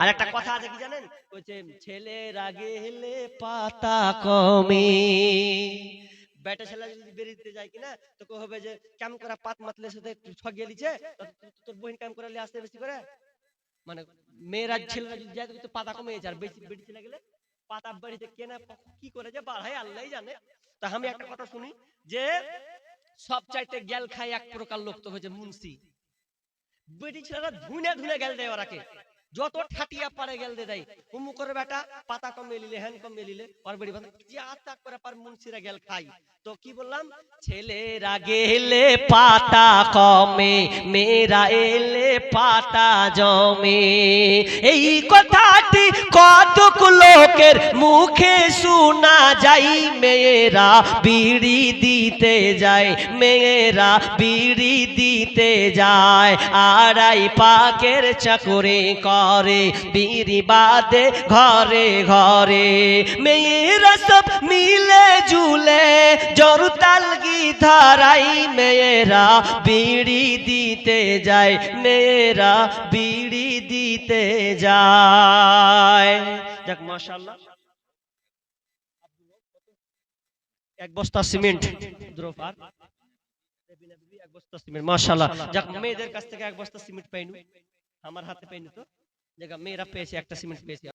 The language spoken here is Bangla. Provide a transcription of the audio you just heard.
আর একটা কথা আছে কি জানেন? বলছে ছেলের আগে হেলে পাতা কমে। বেটা ছেলে যদি বেরিয়ে যায় কিনা তোকে হবে যে কেমন করে পাত মাতলে সাথে ঠগিয়ে তোর বহিন কেমন করে আসতে বেশি করে? মানে মেয়েরা ছেলেরা যদি যায় তো পাতা কমে আর বেশি বেটি ছেলে গেলে পাতা বাড়িতে কেনা কি করে যে বাড়ায় আল্লাহ জানে। তা আমি একটা কথা শুনি যে সব চাইতে গেল খায় এক প্রকার লোক তো হয়েছে মুন্সি। বেটি ছেলেরা ধুনে ধুনে গেল দেয় ওরাকে। যত ঠাটিয়া পারে গেল দে দেয় হুমু করে বেটা, পাতা কম মেলিলে হ্যান কম মেলিলে আর বেড়ি বাঁধা যে আত্মা করে পার মুন্সিরা গেল খাই। তো কি বললাম? ছেলেরা গেলে পাতা কমে, মেয়েরা এলে পাতা জমে। এই কথাটি কতক লোকের মুখে শোনা যাই মেয়েরা বিড়ি দিতে যায়, মেয়েরা বিড়ি দিতে যায়। আড়াই পাকের চাকরি করে, বিড়ি বাদে ঘরে ঘরে। মেয়েরা সব মিলে জুলে জরুতাল গিধারাই মেয়েরা বিড়ি দিতে যায়, মেয়েরা বিড়ি দিতে যায়। এক বস্তা সিমেন্ট দ্রোফার এক বস্তা সিমেন্ট যাক, মেয়েদের কাছ থেকে এক বস্তা সিমেন্ট পাইনু। আমার হাতে পাইনি তো। মেয়েরা পেয়েছে একটা সিমেন্ট পেয়েছে।